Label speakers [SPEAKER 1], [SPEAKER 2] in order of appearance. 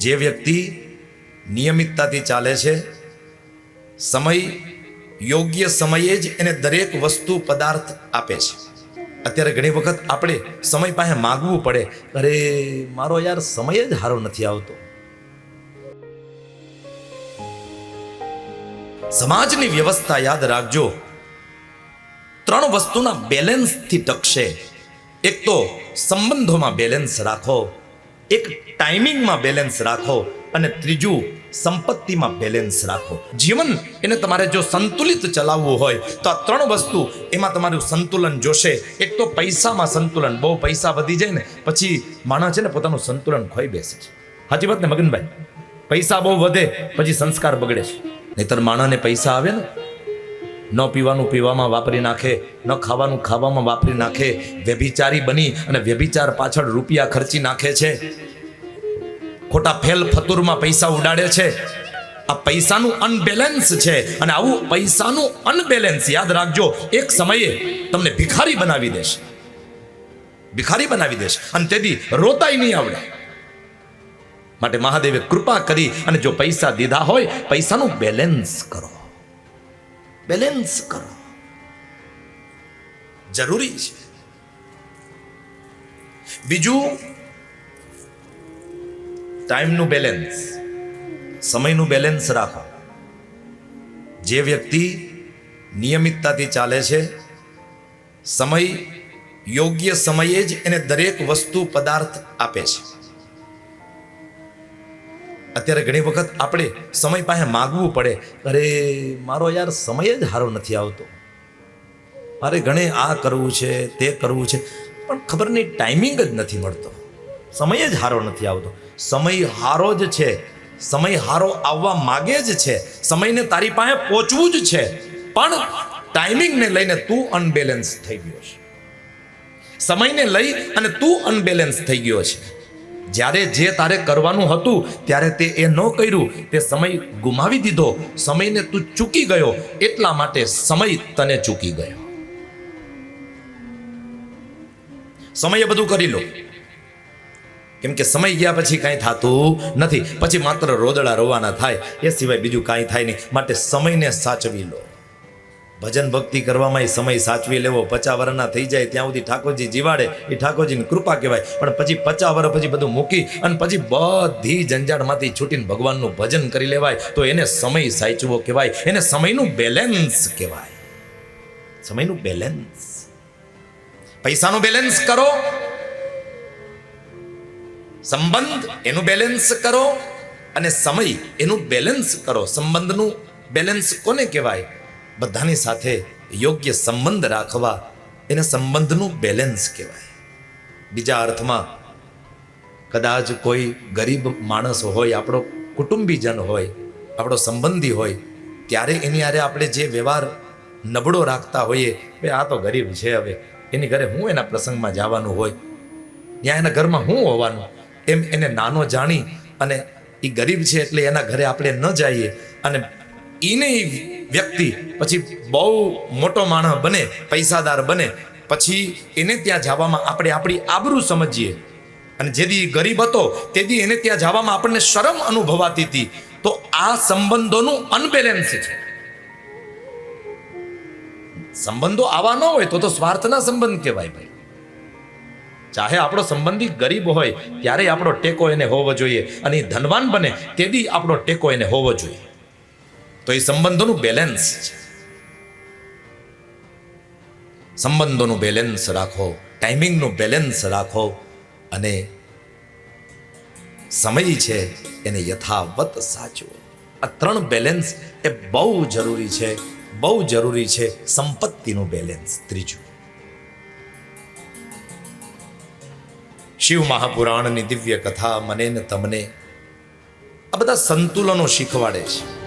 [SPEAKER 1] જે વ્યક્તિ નિયમિતતાથી ચાલે છે, સમય યોગ્ય સમયે જ એને દરેક વસ્તુ પદાર્થ આપે છે. અત્યારે ઘણી વખત આપણે સમય પાસે માગવું પડે, અરે, મારો યાર સમય જ સારો નથી આવતો. સમાજની વ્યવસ્થા યાદ રાખજો. ત્રણ વસ્તુના બેલેન્સથી ટકશે. એક તો સંબંધોમાં બેલેન્સ રાખો. એક ટાઈમિંગમાં બેલેન્સ રાખો અને ત્રીજું સંપત્તિમાં બેલેન્સ રાખો. જીવન એને તમારે જો સંતુલિત ચલાવવું હોય, તો આ ત્રણ વસ્તુ એમાં તમારું સંતુલન જોશે. એક તો પૈસામાં સંતુલન, બહુ પૈસા વધી જાય ને, પછી માણસ છે ને પોતાનું સંતુલન ખોઈ બેસે છે. સાચી વાત ને મગનભાઈ? પૈસા બહુ વધે, પછી સંસ્કાર બગડે છે. નહીતર માણસને પૈસા આવે ને ન પીવાનું પીવામાં વાપરી નાખે, ન ખાવાનું ખાવામાં વાપરી નાખે, વ્યભિચારી બની અને વ્યભિચાર પાછળ રૂપિયા ખર્ચી નાખે છે. ખોટા ફેલ ફતુરમાં પૈસા ઉડાડે છે. આ પૈસાનું અનબેલેન્સ છે અને આવું પૈસાનું અનબેલેન્સ, યાદ રાખજો, એક સમયે તમને ભિખારી બનાવી દેશે. ભિખારી બનાવી દેશે અને તેથી રોતાય નહીં આવડે. માટે મહાદેવે કૃપા કરી અને જો પૈસા દીધા હોય, પૈસાનું બેલેન્સ કરો. બેલેન્સ કરો. જરૂરી છે. બીજું ટાઈમનું બેલેન્સ સમયનું બેલેન્સ રાખો. જે વ્યક્તિ નિયમિતતાથી ચાલે છે, સમય યોગ્ય સમયે જ એને દરેક વસ્તુ પદાર્થ આપે છે. અત્યારે ઘણી વખત આપણે સમય પાસે માગવું પડે. અરે, મારો યાર સમય જ સારો નથી આવતો. મારે ઘણે આ કરવું છે, તે કરવું છે, પણ ખબર નહીં ટાઈમિંગ જ નથી મળતો. સમય જ સારો નથી આવતો. સમય હારો જ છે. સમય હારો આવવા માગે જ છે. સમયને તારી પાસે પહોંચવું જ છે. પણ ટાઈમિંગને લઈને તું અનબેલેન્સ થઈ ગયો છે. સમયને લઈ અને તું અનબેલેન્સ થઈ ગયો છે. જ્યારે જે તારે કરવાનું હતું, ત્યારે તે એ ન કર્યું. તે સમય ગુમાવી દીધો. સમયને તું ચૂકી ગયો. એટલા માટે સમય તને ચૂકી ગયો. સમયે બધું કરી લો. કેમ કે સમય ગયા પછી કાંઈ થતું નથી. પછી માત્ર રોદડા રોવાના થાય. એ સિવાય બીજું કાંઈ થાય નહીં. માટે સમયને સાચવી લો. ભજન ભક્તિ કરવામાં સમય સાચવી લેવો. પચા વર્ષના થઈ જાય ત્યાં સુધી ઠાકોરજી જીવાડે. એ ઠાકોરજીની કૃપા કહેવાય. પણ પછી પચા વર્ષ પછી બધું મૂકી અને પછી બધી જંજાળમાંથી છૂટીને ભગવાનનું ભજન કરી લેવાય. તો એને સમય સાચવો કહેવાય. એને સમયનું બેલેન્સ કહેવાય. સમયનું બેલેન્સ. પૈસાનું બેલેન્સ કરો. સંબંધ એનું બેલેન્સ કરો. અને સમય એનું બેલેન્સ કરો. સંબંધનું બેલેન્સ કોને કહેવાય? બધાની સાથે યોગ્ય સંબંધ રાખવા એને સંબંધનું બેલેન્સ કહેવાય. બીજા અર્થમાં, કદાચ કોઈ ગરીબ માણસ હોય, આપણો કુટુંબીજન હોય, આપણો સંબંધી હોય, ત્યારે એની આરે આપણે જે વ્યવહાર નબળો રાખતા હોઈએ કે આ તો ગરીબ છે હવે, એની ઘરે હું એના પ્રસંગમાં જવાનું હોય ત્યાં એના ઘરમાં હું હોવાનું, એમ એને નાનો જાણી અને એ ગરીબ છે એટલે એના ઘરે આપણે ન જઈએ અને એને વ્યક્તિ, પછી બહુ મોટો માણસ બને, પૈસાદાર બને, પછી એને ત્યાં જવામાં આપણે આપણી આબરૂ સમજીએ. અને જેથી ગરીબ હતો તેથી એને ત્યાં જવામાં આપણને શરમ અનુભવાતી હતી. તો આ સંબંધોનું અનબેલેન્સ છે. સંબંધો આવા ન હોય તો તો સ્વાર્થના સંબંધ કહેવાય ભાઈ. ચાહે આપણો સંબંધી ગરીબ હોય ત્યારે આપણો ટેકો એને હોવો જોઈએ. અને ધનવાન બને તેથી આપણો ટેકો એને હોવો જોઈએ. તો એ સંબંધોનું બેલેન્સ છે. સંબંધોનું બેલેન્સ રાખો ટાઈમિંગનું બેલેન્સ રાખો અને સમય છે એને યથાવત સાચવો. આ ત્રણ બેલેન્સ એ બહુ જરૂરી છે, બહુ જરૂરી છે સંપત્તિનું બેલેન્સ ત્રીજું. શિવ મહાપુરાણની દિવ્ય કથા મને ને તમને આ બધા સંતુલનો શીખવાડે છે.